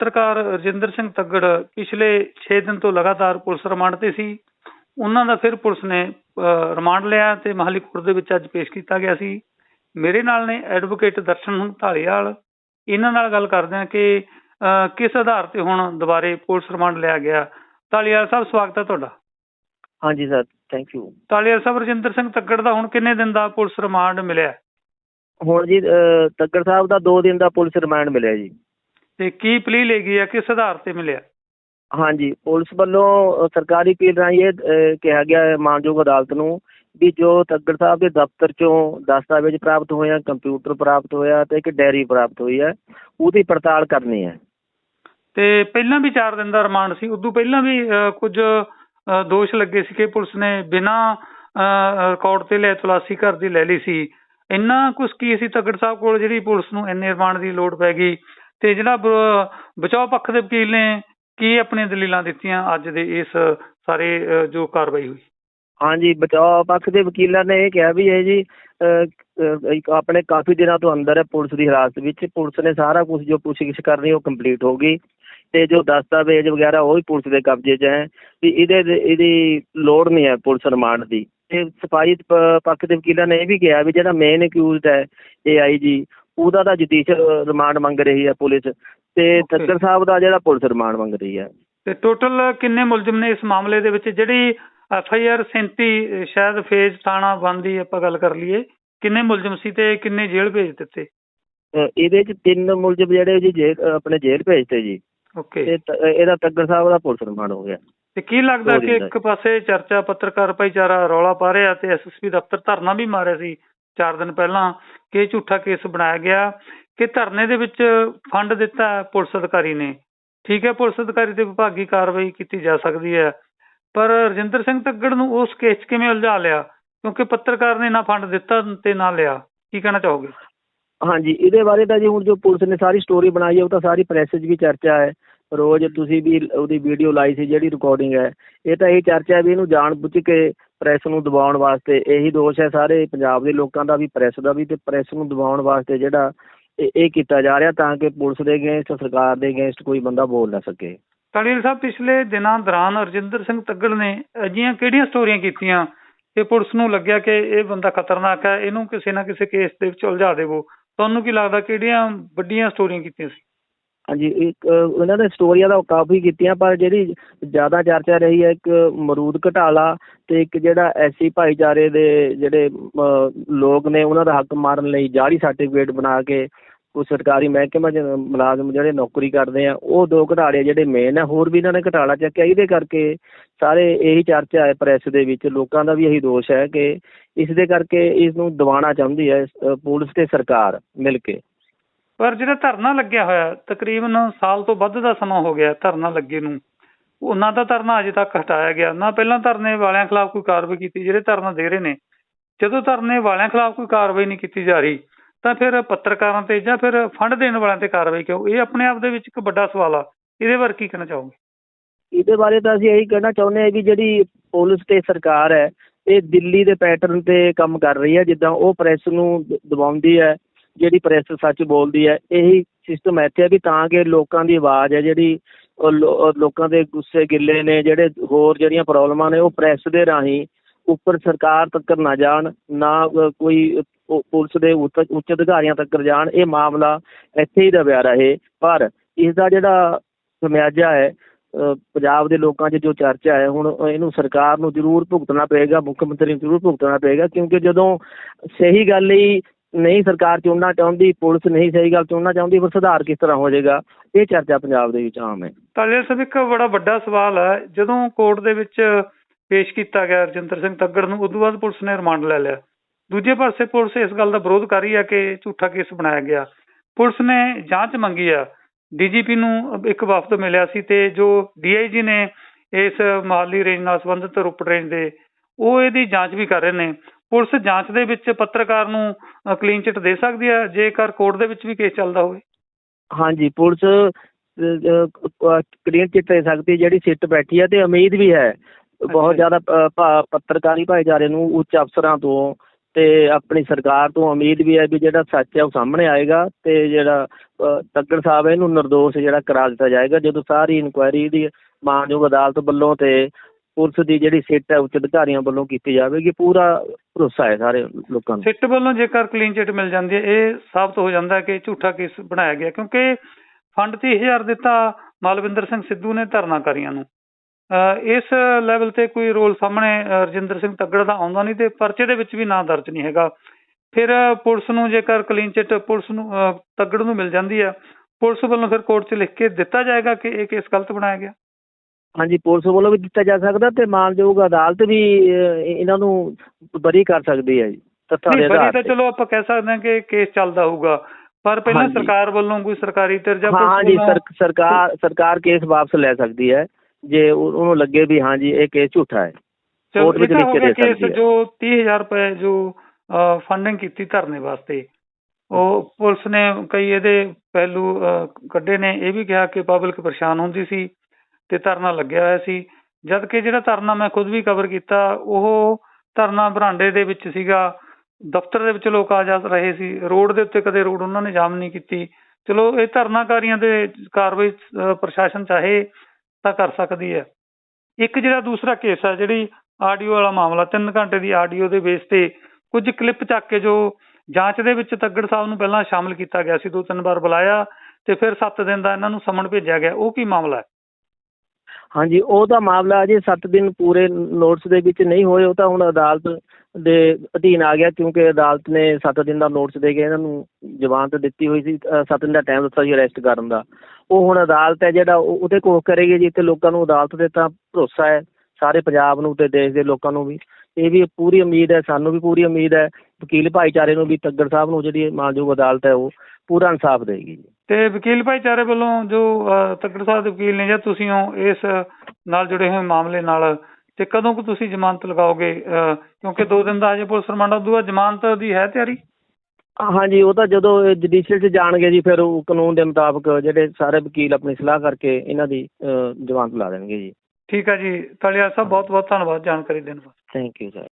ਪੱਤਰਕਾਰ ਰਜਿੰਦਰ ਸਿੰਘ ਤੱਗੜ ਪਿਛਲੇ 6 ਦਿਨ ਤੋਂ ਲਗਾਤਾਰ ਪੁਲਿਸ ਰਿਮਾਂਡ ਤੇ ਸੀ। ਉਹਨਾਂ ਦਾ ਫਿਰ ਪੁਲਿਸ ਨੇ ਰਿਮਾਂਡ ਲਿਆ ਤੇ ਮਹਾਲੀ ਕੋਰਟ ਦੇ ਵਿੱਚ ਅੱਜ ਪੇਸ਼ ਕੀਤਾ ਗਿਆ ਸੀ। ਮੇਰੇ ਨਾਲ ਨੇ ਐਡਵੋਕੇਟ ਦਰਸ਼ਨ ਸਿੰਘ ਢਾਲੀਵਾਲ ਇਹਨਾਂ ਨਾਲ ਗੱਲ ਕਰਦੇ ਹਾਂ ਕਿ ਕਿਸ ਆਧਾਰ ਤੇ ਹੁਣ ਦੁਬਾਰੇ ਪੁਲਿਸ ਰਿਮਾਂਡ ਲਿਆ ਗਿਆ। ਢਾਲੀਵਾਲ ਸਾਹਿਬ ਸਵਾਗਤ ਹੈ ਤੁਹਾਡਾ। ਹਾਂਜੀ sir thank you Dhaliwal Sahib Rajinder Singh Taggar ਦਾ ਹੁਣ ਕਿੰਨੇ ਦਿਨ ਦਾ ਪੁਲਿਸ ਰਿਮਾਂਡ ਮਿਲਿਆ? ਹੁਣ ਜੀ ਤੱਕਰ ਸਾਹਿਬ ਦਾ 2 ਦਿਨ ਦਾ ਪੁਲਿਸ ਰਿਮਾਂਡ ਮਿਲਿਆ ਜੀ। ਤੇ ਕੀ ਪਲੀ ਲਈ ਗਈ ਹੈ ਕਿਸ ਆਧਾਰ ਤੇ ਮਿਲਿਆ? ਹਾਂਜੀ ਪੁਲਿਸ ਵੱਲੋਂ ਸਰਕਾਰੀ ਅਪੀਲ ਰਾਹੀਂ ਇਹ ਅਹ, ਕਿਹਾ ਗਿਆ ਹੈ ਮਾਨਯੋਗ ਅਦਾਲਤ ਨੂੰ ਵੀ ਜੋ ਤੱਕਰ ਸਾਹਿਬ ਦੇ ਦਫ਼ਤਰ ਚੋਂ ਦਸਤਾਵੇਜ਼ ਪ੍ਰਾਪਤ ਹੋਏ ਆ ਕੰਪਿਊਟਰ ਪ੍ਰਾਪਤ ਹੋਇਆ ਤੇ ਇੱਕ ਡਾਇਰੀ ਪ੍ਰਾਪਤ ਹੋਈ ਹੈ ਉਹਦੀ ਪੜਤਾਲ ਕਰਨੀ ਹੈ। ਤੇ ਪਹਿਲਾਂ ਵੀ 4 ਦਿਨ ਦਾ ਰਿਮਾਂਡ ਸੀ ਉਦੋਂ ਪਹਿਲਾਂ ਵੀ ਅਹ, ਕੁਝ ਅਹ, ਦੋਸ਼ ਲੱਗੇ ਸੀ ਕਿ ਪੁਲਿਸ ਨੇ ਬਿਨਾਂ ਰਿਕਾਰਡ ਤੇ ਲੈ ਤਲਾਸ਼ੀ ਕਰਦੀ ਲੈ ਲਈ ਸੀ। ਇੰਨਾ ਕੁਝ ਕੀ ਸੀ ਤਗੜ ਸਾਹਿਬ ਕੋਲ ਜਿਹੜੀ ਪੁਲਿਸ ਨੂੰ ਇੰਨੇ ਰਿਮਾਂਡ ਦੀ ਲੋੜ ਪੈ ਗਈ? ਤੇ ਜਿਹੜਾ ਬਚਾਓ ਪੱਖ ਦੇ ਵਕੀਲ ਨੇ ਕੀ ਆਪਣੀਆਂ ਦਲੀਲਾਂ ਦਿੱਤੀਆਂ ਅੱਜ ਦੇ ਇਸ ਸਾਰੇ ਜੋ ਕਾਰਵਾਈ ਹੋਈ? ਹਾਂਜੀ ਬਚਾਅ ਪੱਖ ਦੇ ਵਕੀਲਾਂ ਨੇ ਇਹ ਕਿਹਾ ਵੀ ਇਹ ਜੀ ਆਪਣੇ ਕਾਫੀ ਦਿਨਾਂ ਤੋਂ ਅੰਦਰ ਹੈ ਪੁਲਿਸ ਦੀ ਹਿਰਾਸਤ ਵਿੱਚ। ਪੁਲਿਸ ਨੇ ਸਾਰਾ ਕੁਝ ਜੋ ਪੁੱਛਗਿੱਛ ਕਰਨੀ ਉਹ ਕੰਪਲੀਟ ਹੋ ਗਈ ਤੇ ਜੋ ਦਸਤਾਵੇਜ਼ ਵਗੈਰਾ ਉਹ ਵੀ ਪੁਲਿਸ ਦੇ ਕਬਜ਼ੇ 'ਚ ਹੈ ਵੀ ਇਹਦੇ ਇਹਦੀ ਲੋੜ ਨਹੀਂ ਹੈ ਪੁਲਿਸ ਰਿਮਾਂਡ ਦੀ। ਤੇ ਸਫ਼ਾਈ ਪੱਖ ਦੇ ਵਕੀਲਾਂ ਨੇ ਇਹ ਵੀ ਕਿਹਾ ਵੀ ਜਿਹੜਾ ਮੇਨ ਅਕਿਊਜ਼ਡ ਹੈ ਏਆਈਜੀ ਉਹਦਾ ਤਾਂ ਜੁਡੀਸ਼ੀਅਲ ਰਿਮਾਂਡ ਮੰਗ ਰਹੀ ਹੈ ਪੁਲਿਸ ਤੇ. ਤੱਕਰ ਸਾਹਿਬ ਦਾ ਜਿਹੜਾ ਪੁਲਿਸ ਰਿਮਾਂਡ ਮੰਗ ਰਹੀ ਹੈ। ਤੇ ਟੋਟਲ ਕਿੰਨੇ ਮੁਲਜ਼ਮ ਨੇ ਇਸ ਮਾਮਲੇ ਦੇ ਵਿੱਚ? ਜਿਹੜੀ ਐਫ ਆਈ ਆਰ 37 ਸ਼ਾਇਦ ਫੇਜ਼ ਥਾਣਾ ਬੰਦੀ ਆਪਾਂ ਗੱਲ ਕਰ ਲਈਏ। ਕਿੰਨੇ ਮੁਲਜ਼ਮ ਸੀ ਤੇ ਕਿੰਨੇ ਜੇਲ੍ਹ ਭੇਜ ਦਿੱਤੇ? ਇਹਦੇ 'ਚ ਤਿੰਨ ਮੁਲਜ਼ਮ ਜਿਹੜੇ ਜੀ ਜੇਲ੍ਹ ਆਪਣੇ ਜੇਲ੍ਹ ਭੇਜਤੇ ਜੀ। ਓਕੇ ਤੇ ਇਹਦਾ ਤੱਕਰ ਸਾਹਿਬ ਦਾ ਪੁਲਿਸ ਰਿਮਾਂਡ ਹੋ ਗਿਆ। ਤੇ ਕੀ ਲੱਗਦਾ ਕਿ। ਇੱਕ ਪਾਸੇ ਚਰਚਾ ਪੱਤਰਕਾਰ ਭਾਈਚਾਰਾ ਰੌਲਾ ਪਾ ਰਿਹਾ ਤੇ ਐਸਐਸਪੀ ਦਫ਼ਤਰ ਧਰਨਾ ਵੀ ਮਾਰਿਆ ਸੀ। 4 ਦਿਨ ਪਹਿਲਾਂ ਕਿ ਝੂਠਾ ਕੇਸ ਬਣਾਇਆ ਗਿਆ ਕਿ ਧਰਨੇ ਦੇ ਵਿੱਚ ਫੰਡ ਦਿੱਤਾ ਪੁਲਿਸ ਅਧਿਕਾਰੀ ਨੇ। ਠੀਕ ਹੈ, ਪੁਲਿਸ ਅਧਿਕਾਰੀ ਤੇ ਵਿਭਾਗੀ ਕਾਰਵਾਈ ਕੀਤੀ ਜਾ ਸਕਦੀ ਹੈ। ਪਰ ਰਜਿੰਦਰ ਸਿੰਘ ਤੱਗੜ ਨੂੰ ਉਸ ਕੇਸ 'ਚ ਕਿਵੇਂ ਉਲਝਾ ਲਿਆ? ਕਿਉਂਕਿ ਪੱਤਰਕਾਰ ਨੇ ਨਾ ਫੰਡ ਦਿੱਤਾ ਤੇ ਨਾ ਲਿਆ। ਕੀ ਕਹਿਣਾ ਚਾਹੋਗੇ? ਹਾਂਜੀ, ਇਹਦੇ ਬਾਰੇ ਤਾਂ ਜੀ ਹੁਣ ਜੋ ਪੁਲਿਸ ਨੇ ਸਾਰੀ ਸਟੋਰੀ ਬਣਾਈ ਹੈ, ਉਹ ਤਾਂ ਸਾਰੀ ਪ੍ਰੈਸ 'ਚ ਵੀ ਚਰਚਾ ਹੈ। ਰੋਜ਼ ਤੁਸੀਂ ਵੀ ਉਹਦੀ ਵੀਡੀਓ ਲਾਈ ਸੀ ਜਿਹੜੀ ਰਿਕਾਰਡਿੰਗ ਹੈ। ਇਹ ਤਾਂ ਇਹ ਚਰਚਾ ਵੀ ਇਹਨੂੰ ਜਾਣ ਬੁੱਝ ਕੇ ਪ੍ਰੈਸ ਨੂੰ ਦਬਾਉਣ ਵਾਸਤੇ ਇਹੀ ਦੋਸ਼ ਹੈ ਸਾਰੇ ਪੰਜਾਬ ਦੇ ਲੋਕਾਂ ਦਾ ਵੀ ਪ੍ਰੈਸ ਦਾ ਵੀ ਤੇ ਪ੍ਰੈਸ ਨੂੰ ਦਬਾਉਣ ਵਾਸਤੇ ਜਿਹੜਾ ਇਹ ਕੀਤਾ ਜਾ ਰਿਹਾ ਤਾਂ ਕਿ ਪੁਲਿਸ ਦੇ ਅਗੇਂਸਟ ਸਰਕਾਰ ਦੇ ਅਗੇਂਸਟ ਕੋਈ ਬੰਦਾ ਬੋਲ ਨਾ ਸਕੇ। ਤਾਲੀਲ ਸਾਹਿਬ, ਪਿਛਲੇ ਦਿਨਾਂ ਦੌਰਾਨ ਰਜਿੰਦਰ ਸਿੰਘ ਤੱਗੜ ਨੇ ਅਜਿਹੀਆਂ ਕਿਹੜੀਆਂ ਸਟੋਰੀਆਂ ਕੀਤੀਆਂ? ਕਿ ਪੁਲਿਸ ਨੂੰ ਲੱਗਿਆ ਕਿ ਇਹ ਬੰਦਾ ਖਤਰਨਾਕ ਹੈ, ਇਹਨੂੰ ਕਿਸੇ ਨਾ ਕਿਸੇ ਕੇਸ ਦੇ ਵਿੱਚ ਉਲਝਾ ਦੇਵੋ। ਤੁਹਾਨੂੰ ਕੀ ਲੱਗਦਾ ਕਿਹੜੀਆਂ ਵੱਡੀਆਂ ਸਟੋਰੀਆਂ ਕੀਤੀਆਂ ਸੀ? ਹਾਂਜੀ ਇੱਕ ਅਹ, ਉਹਨਾਂ ਨੇ ਸਟੋਰੀਆਂ ਤਾਂ ਕਾਫੀ ਕੀਤੀਆਂ ਪਰ ਜਿਹੜੀ ਜ਼ਿਆਦਾ ਚਰਚਾ ਰਹੀ ਹੈ ਇੱਕ ਮਰੂਦ ਘਟਾਲਾ ਤੇ ਇੱਕ ਜਿਹੜਾ ਐਸੀ ਭਾਈਚਾਰੇ ਦੇ ਜਿਹੜੇ ਲੋਕ ਨੇ ਉਹਨਾਂ ਦਾ ਹੱਕ ਮਾਰਨ ਲਈ ਜਾਲੀ ਸਰਟੀਫਿਕੇਟ ਬਣਾ ਕੇ ਕੁਝ ਸਰਕਾਰੀ ਮਹਿਕਮੇ ਦੇ ਮੁਲਾਜ਼ਮ ਜਿਹੜੇ ਨੌਕਰੀ ਕਰਦੇ ਆ ਉਹ ਦੋ ਘਟਾਲੇ ਜਿਹੜੇ ਮੇਨ ਆ ਹੋਰ ਵੀ ਇਹਨਾਂ ਨੇ ਘਟਾਲਾ ਚੱਕਿਆ ਇਹਦੇ ਕਰਕੇ ਸਾਰੇ ਇਹੀ ਚਰਚਾ ਹੈ ਪ੍ਰੈਸ ਦੇ ਵਿੱਚ ਲੋਕਾਂ ਦਾ ਵੀ ਇਹੀ ਦੋਸ਼ ਹੈ ਕਿ ਇਸ ਦੇ ਕਰਕੇ ਇਸ ਨੂੰ ਦਬਾਉਣਾ ਚਾਹੁੰਦੀ ਹੈ ਪੁਲਿਸ ਤੇ ਸਰਕਾਰ ਮਿਲ ਕੇ। ਪਰ ਜਿਹੜਾ ਧਰਨਾ ਲੱਗਿਆ ਹੋਇਆ, ਤਕਰੀਬਨ ਸਾਲ ਤੋਂ ਵੱਧ ਦਾ ਸਮਾਂ ਹੋ ਗਿਆ ਧਰਨਾ ਲੱਗੇ ਨੂੰ। ਉਹਨਾਂ ਦਾ ਧਰਨਾ ਅਜੇ ਤੱਕ ਹਟਾਇਆ ਗਿਆ। ਨਾ ਪਹਿਲਾਂ ਧਰਨੇ ਵਾਲਿਆਂ ਖਿਲਾਫ ਕੋਈ ਕਾਰਵਾਈ ਕੀਤੀ, ਜਿਹੜੇ ਧਰਨਾ ਦੇ ਰਹੇ ਨੇ। ਜਦੋਂ ਧਰਨੇ ਵਾਲਿਆਂ ਖਿਲਾਫ ਕੋਈ ਕਾਰਵਾਈ ਨਹੀਂ ਕੀਤੀ ਜਾ ਰਹੀ, ਤਾਂ ਫਿਰ ਪੱਤਰਕਾਰਾਂ ਤੇ ਜਾਂ ਫਿਰ ਫੰਡ ਦੇਣ ਵਾਲਿਆਂ ਤੇ ਕਾਰਵਾਈ ਕਿਉਂ? ਇਹ ਆਪਣੇ ਆਪ ਦੇ ਵਿੱਚ ਇੱਕ ਵੱਡਾ ਸਵਾਲ ਆ। ਇਹਦੇ ਬਾਰੇ ਕੀ ਕਹਿਣਾ ਚਾਹੋਗੇ? ਇਹਦੇ ਬਾਰੇ ਤਾਂ ਅਸੀਂ ਇਹੀ ਕਹਿਣਾ ਚਾਹੁੰਦੇ ਹਾਂ ਵੀ ਜਿਹੜੀ ਪੁਲਿਸ ਤੇ ਸਰਕਾਰ ਹੈ, ਇਹ ਦਿੱਲੀ ਦੇ ਪੈਟਰਨ ਤੇ ਕੰਮ ਕਰ ਰਹੀ ਹੈ, ਜਿੱਦਾਂ ਉਹ ਪ੍ਰੈਸ ਨੂੰ ਦ- ਦਬਾਉਂਦੀ ਹੈ। ਜਿਹੜੀ ਪ੍ਰੈਸ ਸੱਚ ਬੋਲਦੀ ਹੈ, ਇਹੀ ਸਿਸਟਮ ਇੱਥੇ ਹੈ ਵੀ ਤਾਂ ਕਿ ਲੋਕਾਂ ਦੀ ਆਵਾਜ਼ ਹੈ ਜਿਹੜੀ ਲੋਕਾਂ ਦੇ ਗੁੱਸੇ ਗਿੱਲੇ ਨੇ, ਜਿਹੜੇ ਹੋਰ ਜਿਹੜੀਆਂ ਪ੍ਰੋਬਲਮਾਂ ਨੇ ਉਹ ਪ੍ਰੈਸ ਦੇ ਰਾਹੀਂ ਉੱਪਰ ਸਰਕਾਰ ਤੱਕ ਨਾ ਜਾਣ, ਨਾ ਕੋਈ ਪੁਲਿਸ ਦੇ ਉੱਚ ਅਧਿਕਾਰੀਆਂ ਤੱਕ ਜਾਣ, ਇਹ ਮਾਮਲਾ ਇੱਥੇ ਹੀ ਦਬਿਆ ਰਹੇ। ਪਰ ਇਸ ਦਾ ਜਿਹੜਾ ਸਮਿਆਜ਼ਾ ਹੈ ਪੰਜਾਬ ਦੇ ਲੋਕਾਂ 'ਚ ਜੋ ਚਰਚਾ ਹੈ, ਹੁਣ ਇਹਨੂੰ ਸਰਕਾਰ ਨੂੰ ਜ਼ਰੂਰ ਭੁਗਤਣਾ ਪਏਗਾ, ਮੁੱਖ ਮੰਤਰੀ ਨੂੰ ਜ਼ਰੂਰ ਭੁਗਤਣਾ ਪਏਗਾ, ਕਿਉਂਕਿ ਜਦੋਂ ਸਹੀ ਗੱਲ ਲਈ ਨਹੀਂ ਸਰਕਾਰ ਚੁਣਨਾ ਚਾਹੁੰਦੀ, ਪੁਲਿਸ ਨਹੀਂ, ਸਹੀ ਗੱਲ ਚੁਣਨਾ ਚਾਹੁੰਦੀ, ਫਿਰ ਸੁਧਾਰ ਕਿਸ ਤਰ੍ਹਾਂ ਹੋ ਜਾਏਗਾ? ਇਹ ਚਰਚਾ ਪੰਜਾਬ ਦੇ ਵਿੱਚ ਆਮ ਹੈ। ਤਾਲੀਆ ਸਾਹਿਬ, ਇੱਕ ਬੜਾ ਵੱਡਾ ਸਵਾਲ ਹੈ। ਜਦੋਂ ਕੋਰਟ ਦੇ ਵਿੱਚ ਪੇਸ਼ ਕੀਤਾ ਗਿਆ ਰਜਿੰਦਰ ਸਿੰਘ ਤੱਗੜ ਨੂੰ, ਉਦੋਂ ਬਾਅਦ ਪੁਲਿਸ ਨੇ ਰਿਮਾਂਡ ਲੈ ਲਿਆ। ਦੂਜੇ ਪਾਸੇ ਪੁਲਿਸ ਇਸ ਗੱਲ ਦਾ ਵਿਰੋਧ ਕਰ ਰਹੀ ਹੈ ਕਿ ਝੂਠਾ ਕੇਸ ਬਣਾਇਆ ਗਿਆ। ਪੁਲਿਸ ਨੇ ਜਾਂਚ ਮੰਗੀ ਆ। ਡੀਜੀਪੀ ਨੂੰ ਇੱਕ ਵਫਦ ਮਿਲਿਆ ਸੀ ਤੇ ਜੋ ਡੀਆਈਜੀ ਨੇ ਇਸ ਮਾਲੀ ਰੇਂਜ ਨਾਲ ਸੰਬੰਧਿਤ ਰੋਪੜ ਰੇਂਜ ਦੇ, ਉਹ ਇਹਦੀ ਜਾਂਚ ਵੀ ਕਰ ਰਹੇ ਨੇ। ਪੁਲਿਸ ਜਾਂਚ ਦੇ ਵਿੱਚ ਪੱਤਰਕਾਰ ਨੂੰ ਕਲੀਨ ਚਿੱਟ ਦੇ ਸਕਦੀ ਹੈ ਜੇਕਰ ਕੋਰਟ ਦੇ ਵਿੱਚ ਵੀ ਕੇਸ ਚੱਲਦਾ ਹੋਵੇ? ਹਾਂਜੀ ਪੁਲਿਸ ਕਲੀਨ ਚਿੱਟ ਦੇ ਸਕਦੀ ਹੈ, ਜਿਹੜੀ ਸਿੱਟ ਬੈਠੀ ਹੈ ਤੇ ਉਮੀਦ ਵੀ ਹੈ। ਬਹੁਤ। ਜ਼ਿਆਦਾ ਪੱਤਰਕਾਰੀ ਭਾਈਚਾਰੇ ਨੂੰ ਉੱਚ ਅਫਸਰਾਂ ਤੋਂ ਤੇ ਆਪਣੀ ਸਰਕਾਰ ਤੋਂ ਉਮੀਦ ਵੀ ਹੈ ਵੀ ਜਿਹੜਾ ਸੱਚ ਹੈ ਉਹ ਸਾਹਮਣੇ ਆਏਗਾ ਤੇ ਜਿਹੜਾ ਤੱਕੜ ਸਾਹਿਬ ਹੈ ਇਹਨੂੰ ਨਿਰਦੋਸ਼ ਜਿਹੜਾ ਕਰਾ ਦਿੱਤਾ ਜਾਏਗਾ। ਜਦੋਂ ਸਾਰੀ ਇਨਕੁਆਇਰੀ ਦੀ ਮਾਨਯੋਗ ਅਦਾਲਤ ਵੱਲੋਂ ਤੇ ਪੁਲਿਸ ਦੀ ਜਿਹੜੀ ਸਿੱਟ ਹੈ ਉੱਚ ਅਧਿਕਾਰੀਆਂ ਵੱਲੋਂ ਕੀਤੀ ਜਾਵੇਗੀ ਪੂਰਾ ਭਰੋਸਾ ਹੈ ਸਾਰੇ ਲੋਕਾਂ ਨੂੰ। ਸਿੱਟ ਵੱਲੋਂ ਜੇਕਰ ਕਲੀਨ ਚਿੱਟ ਮਿਲ ਜਾਂਦੀ ਹੈ, ਇਹ ਸਾਬਤ ਹੋ ਜਾਂਦਾ ਹੈ ਕਿ ਝੂਠਾ ਕੇਸ ਬਣਾਇਆ ਗਿਆ, ਕਿਉਂਕਿ ਫੰਡ 30000 ਦਿੱਤਾ ਮਾਲਵਿੰਦਰ ਸਿੰਘ ਸਿੱਧੂ ਨੇ ਧਰਨਾਕਾਰੀਆਂ ਨੂੰ। ਇਸ ਲੈਵਲ ਤੇ ਕੋਈ ਰੋਲ ਸਾਹਮਣੇ ਰਜਿੰਦਰ ਸਿੰਘ ਤੱਗੜ ਦਾ ਆਉਂਦਾ ਨਹੀਂ ਤੇ ਪਰਚੇ ਦੇ ਵਿੱਚ ਵੀ ਨਾਂ ਦਰਜ ਨਹੀਂ ਹੈਗਾ। ਫਿਰ ਪੁਲਿਸ ਨੂੰ ਜੇਕਰ ਕਲੀਨ ਚਿੱਟ ਪੁਲਿਸ ਨੂੰ, ਅਹ ਤੱਗੜ ਨੂੰ ਮਿਲ ਜਾਂਦੀ ਹੈ, ਪੁਲਿਸ ਵੱਲੋਂ ਫਿਰ ਕੋਰਟ 'ਚ ਲਿਖ ਕੇ ਦਿੱਤਾ ਜਾਏਗਾ ਕਿ ਇਹ ਕੇਸ ਗਲਤ ਬਣਾਇਆ ਗਿਆ। ਹਾਂਜੀ ਪੁਲਿਸ ਵੱਲੋਂ ਵੀ ਦਿੱਤਾ ਜਾ ਸਕਦਾ ਤੇ ਮਾਨਯੋਗ ਅਦਾਲਤ ਵੀ ਇਹਨਾਂ ਨੂੰ ਬਰੀ ਕਰ ਸਕਦੀ ਹੈ ਜੀ ਤੱਥਾਂ ਦੇ ਆਧਾਰ ਤਾਂ ਚਲੋ ਆਪਾਂ ਕਹਿ ਸਕਦੇ ਹਾਂ ਕਿ ਕੇਸ ਚੱਲਦਾ ਹੋਊਗਾ ਪਰ ਪਹਿਲਾਂ। ਸਰਕਾਰ ਵੱਲੋਂ ਕੋਈ ਸਰਕਾਰੀ ਧਿਰ ਜਾਂ ਹਾਂ ਪੁਲਿਸ ਜੀ ਸਰਕਾਰ ਸਰਕਾਰ ਕੇਸ ਵਾਪਸ ਲੈ ਸਕਦੀ ਹੈ ਜੇ ਉਹ- ਉਹਨੂੰ ਲੱਗੇ ਵੀ ਹਾਂ ਜੀ ਇਹ ਕੇਸ ਝੂਠਾ ਹੈ ਕੋਰਟ ਵਿੱਚ ਲਿਖ ਕੇ ਦੇ ਸਕਦੀ ਹੈ। ਜੋ 30000 ਰੁਪਏ ਜੋ ਫੰਡਿੰਗ ਕੀਤੀ ਧਰਨੇ ਵਾਸਤੇ ਉਹ ਪੁਲਿਸ ਨੇ ਕਈ ਇਹਦੇ ਪਹਿਲੂ ਕੱਢੇ ਨੇ ਇਹ ਵੀ ਕਿਹਾ ਕਿ ਪਬਲਿਕ ਪਰੇਸ਼ਾਨ ਹੁੰਦੀ ਸੀ ਤੇ ਧਰਨਾ ਲੱਗਿਆ ਹੋਇਆ ਸੀ। ਜਦ ਕਿ ਜਿਹੜਾ ਧਰਨਾ ਮੈਂ ਖੁਦ ਵੀ ਕਵਰ ਕੀਤਾ, ਉਹ ਧਰਨਾ ਬਰਾਂਡੇ ਦੇ ਵਿੱਚ ਸੀਗਾ। ਦਫ਼ਤਰ ਦੇ ਵਿੱਚ ਲੋਕ ਆ ਜਾ ਰਹੇ ਸੀ। ਰੋਡ ਦੇ ਉੱਤੇ ਕਦੇ ਰੋਡ ਉਹਨਾਂ ਨੇ ਜਾਮ ਨਹੀਂ ਕੀਤੀ। ਚਲੋ, ਇਹ ਧਰਨਾਕਾਰੀਆਂ ਦੇ ਕਾਰਵਾਈ ਪ੍ਰਸ਼ਾਸਨ ਚਾਹੇ ਤਾਂ ਕਰ ਸਕਦੀ ਹੈ। ਇੱਕ ਜਿਹੜਾ ਦੂਸਰਾ ਕੇਸ ਹੈ ਜਿਹੜੀ ਆਡੀਓ ਵਾਲਾ ਮਾਮਲਾ 3 ਘੰਟੇ ਦੀ ਆਡੀਓ ਦੇ ਬੇਸ ਤੇ ਕੁਝ ਕਲਿੱਪ ਚੱਕ ਕੇ ਜੋ ਜਾਂਚ ਦੇ ਵਿੱਚ ਤੱਗੜ ਸਾਹਿਬ ਨੂੰ ਪਹਿਲਾਂ ਸ਼ਾਮਲ ਕੀਤਾ ਗਿਆ ਸੀ, ਦੋ ਤਿੰਨ ਵਾਰ ਬੁਲਾਇਆ ਤੇ ਫਿਰ 7 ਦਿਨ ਦਾ ਇਹਨਾਂ ਨੂੰ ਸਮਨ ਭੇਜਿਆ ਗਿਆ। ਉਹ ਕੀ ਮਾਮਲਾ ਹੈ? ਹਾਂਜੀ ਉਹ ਤਾਂ ਮਾਮਲਾ ਅਜੇ 7 ਦਿਨ ਪੂਰੇ ਨੋਟਿਸ ਦੇ ਵਿੱਚ ਨਹੀਂ ਹੋਏ, ਉਹ ਤਾਂ ਹੁਣ ਅਦਾਲਤ ਦੇ ਅਧੀਨ ਆ ਗਿਆ ਕਿਉਂਕਿ ਅਦਾਲਤ ਨੇ 7 ਦਿਨ ਦਾ ਨੋਟਿਸ ਦੇ ਕੇ ਇਹਨਾਂ ਨੂੰ ਜ਼ਮਾਨਤ ਦਿੱਤੀ ਹੋਈ ਸੀ 7 ਦਿਨ ਦਾ ਟਾਈਮ ਦਿੱਤਾ ਸੀ ਅਰੈਸਟ ਕਰਨ ਦਾ। ਉਹ ਹੁਣ ਅਦਾਲਤ ਹੈ ਜਿਹੜਾ, ਉਹ- ਉਹਦੇ ਕੋਲ ਕਰੇਗੀ ਜੀ, ਇੱਥੇ ਲੋਕਾਂ ਨੂੰ ਅਦਾਲਤ ਦੇ ਤਾਂ ਭਰੋਸਾ ਹੈ, ਸਾਰੇ ਪੰਜਾਬ ਨੂੰ ਤੇ ਦੇਸ਼ ਦੇ ਲੋਕਾਂ ਨੂੰ ਵੀ। ਇਹ ਵੀ ਪੂਰੀ ਉਮੀਦ ਹੈ, ਸਾਨੂੰ ਵੀ ਪੂਰੀ ਉਮੀਦ ਹੈ, ਵਕੀਲ ਭਾਈਚਾਰੇ ਨੂੰ ਵੀ ਤੱਗੜ ਸਾਹਿਬ ਨੂੰ ਜਿਹੜੀ ਮਾਨਯੋਗ ਅਦਾਲਤ ਹੈ ਉਹ ਪੂਰਾ ਇਨਸਾਫ ਦੇਗੀ ਜੀ। ਤੇ ਵਕੀਲ ਭਾਈਚਾਰੇ ਵੱਲੋਂ ਜੋ ਤੱਗੜ ਸਾਹਿਬ ਦੇ ਵਕੀਲ ਨੇ ਜਾਂ ਤੁਸੀਂ ਹੋ ਇਸ ਨਾਲ ਜੁੜੇ ਹੋਏ ਮਾਮਲੇ ਨਾਲ ਤੇ ਕਦੋਂ ਕੁ ਤੁਸੀਂ ਜ਼ਮਾਨਤ ਲਗਾਓਗੇ? ਕਿਉਂਕਿ 2 ਦਿਨ ਦਾ ਅਜੇ ਪੁਲਿਸ ਰਿਮਾਂਡ ਉਦੋਂ ਬਾਅਦ ਜ਼ਮਾਨਤ ਦੀ ਹੈ ਤਿਆਰੀ? ਹਾਂਜੀ ਉਹ ਤਾਂ ਜਦੋਂ ਜੁਡੀਸ਼ੀਅਲ 'ਚ ਜਾਣਗੇ ਜੀ ਫਿਰ ਉਹ ਕਾਨੂੰਨ ਦੇ ਮੁਤਾਬਕ ਜਿਹੜੇ ਸਾਰੇ ਵਕੀਲ ਆਪਣੀ ਸਲਾਹ ਕਰਕੇ ਇਹਨਾਂ ਦੀ ਜ਼ਮਾਨਤ ਲਾ ਦੇਣਗੇ ਜੀ। ਠੀਕ ਹੈ ਜੀ ਤਲਿਆ ਸਾਹਿਬ ਬਹੁਤ ਬਹੁਤ ਧੰਨਵਾਦ ਜਾਣਕਾਰੀ ਦੇਣ ਵਾਸਤੇ। Thank you sir